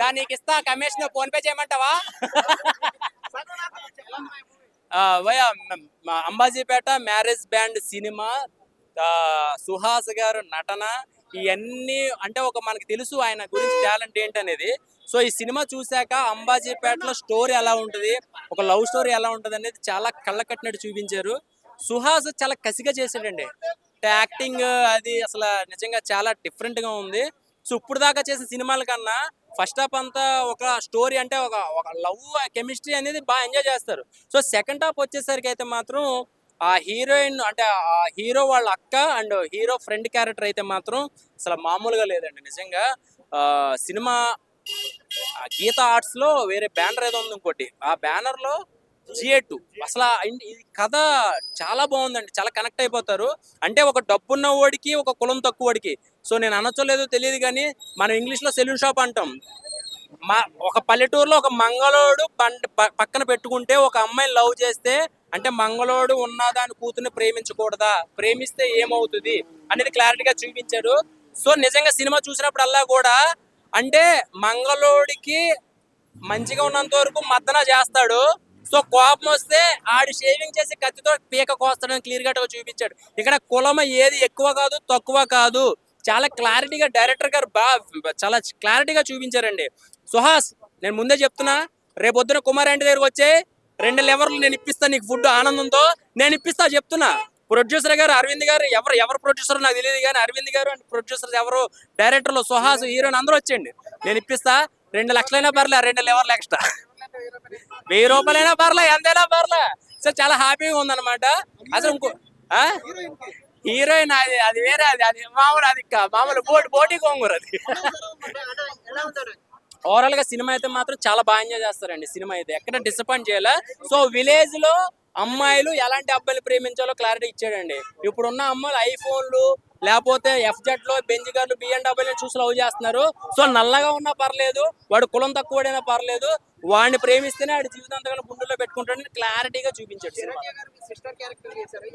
దా నీకు ఇస్తా. Commission PhonePe చేయమంటావా? Ambajipeta marriage band cinema Suhas garu నటన ఇవన్నీ అంటే ఒక మనకు తెలుసు ఆయన గురించి టాలెంట్ ఏంటనేది. సో ఈ సినిమా చూశాక అంబాజీపేటలో స్టోరీ ఎలా ఉంటుంది ఒక లవ్ స్టోరీ ఎలా ఉంటుంది అనేది చాలా కళ్ళ కట్టినట్టు చూపించారు. సుహాస్ చాలా కసిగా చేశాడండి. యాక్టింగ్ అది అసలు నిజంగా చాలా డిఫరెంట్గా ఉంది. సో ఇప్పుడు దాకా చేసిన సినిమాల కన్నా ఫస్ట్ హాఫ్ అంతా ఒక స్టోరీ అంటే ఒక ఒక లవ్ కెమిస్ట్రీ అనేది బాగా ఎంజాయ్ చేస్తారు. సో సెకండ్ హాఫ్ వచ్చేసరికి అయితే మాత్రం ఆ హీరోయిన్ అంటే ఆ హీరో వాళ్ళ అక్క అండ్ హీరో ఫ్రెండ్ క్యారెక్టర్ అయితే మాత్రం అసలు మామూలుగా లేదండి. నిజంగా సినిమా గీత ఆర్ట్స్లో వేరే బ్యానర్ ఏదో ఉంది ఇంకోటి. ఆ బ్యానర్లో జిఏ టూ అసలు ఈ కథ చాలా బాగుందండి. చాలా కనెక్ట్ అయిపోతారు. అంటే ఒక డబ్బున్న వాడికి ఒక కులం తక్కువ వాడికి. సో నేను అనొచ్చలేదో తెలియదు కానీ మనం ఇంగ్లీష్లో సెలూన్ షాప్ అంటాం. మా ఒక పల్లెటూరులో ఒక మంగళోడు పక్కన పెట్టుకుంటే ఒక అమ్మాయిని లవ్ చేస్తే అంటే మంగళోడు ఉన్న దాని కూతుర్ని ప్రేమించకూడదా? ప్రేమిస్తే ఏమవుతుంది? అనేది క్లారిటీగా చూపించాడు సో నిజంగా సినిమా చూసినప్పుడల్లా కూడా అంటే మంగళోడికి మంచిగా ఉన్నంత వరకు మద్దన చేస్తాడు. సో కోపం వస్తే ఆడు షేవింగ్ చేసి కత్తితో పీక కోస్తాడని క్లియర్గా చూపించాడు. ఇక్కడ కులమ ఏది ఎక్కువ కాదు తక్కువ కాదు. చాలా క్లారిటీగా డైరెక్టర్ గారు బాగా చాలా క్లారిటీగా చూపించారండి. సుహాస్ నేను ముందే చెప్తున్నా రేపొద్దున కుమార్ ఆంటీ దగ్గరకు వచ్చే రెండు లెవర్లు నేను ఇప్పిస్తా నీకు ఫుడ్ ఆనందంతో నేను ఇప్పిస్తా చెప్తున్నా. ప్రొడ్యూసర్ గారు అరవింద్ గారు ఎవరు ఎవరు ప్రొడ్యూసర్ నాకు తెలియదు కానీ అరవింద్ గారు అండ్ ప్రొడ్యూసర్ ఎవరు డైరెక్టర్లు సుహాస్ హీరోయిన్ అందరూ వచ్చేయండి. నేను ఇప్పిస్తా రెండు లక్షలైనా పర్లే రెండు లెవర్లు ఎక్స్ట్రా వెయ్యి రూపాయలైనా పర్లే ఎంతైనా పర్లే. సో చాలా హ్యాపీగా ఉందన్నమాట. అసలు ఇంకో హీరోయిన్ అది అది వేరే అది అది మామూలు అది మామూలు బోటి బోటి గోంగూర అది. ఓవరాల్గా సినిమా అయితే మాత్రం చాలా బాగా ఎంజాయ్ చేస్తారండి సినిమా అయితే. ఎక్కడ డిసప్పాయింట్ చేయాల. సో విలేజ్లో అమ్మాయిలు ఎలాంటి అబ్బాయిలు ప్రేమించాలో క్లారిటీ ఇచ్చాడండి. ఇప్పుడున్న అమ్మాయిలు ఐఫోన్లు లేకపోతే ఎఫ్జెడ్లో బెంజ్ కార్లు బిఎండబ్ల్యూ చూసి లవ్ చేస్తున్నారు. సో నల్లగా ఉన్నా పర్లేదు వాడు కులం తక్కువడైనా పర్లేదు వాడిని ప్రేమిస్తేనే వాడి జీవితాంతకాలం గుండెల్లో పెట్టుకుంటాడని క్లారిటీగా చూపించాడు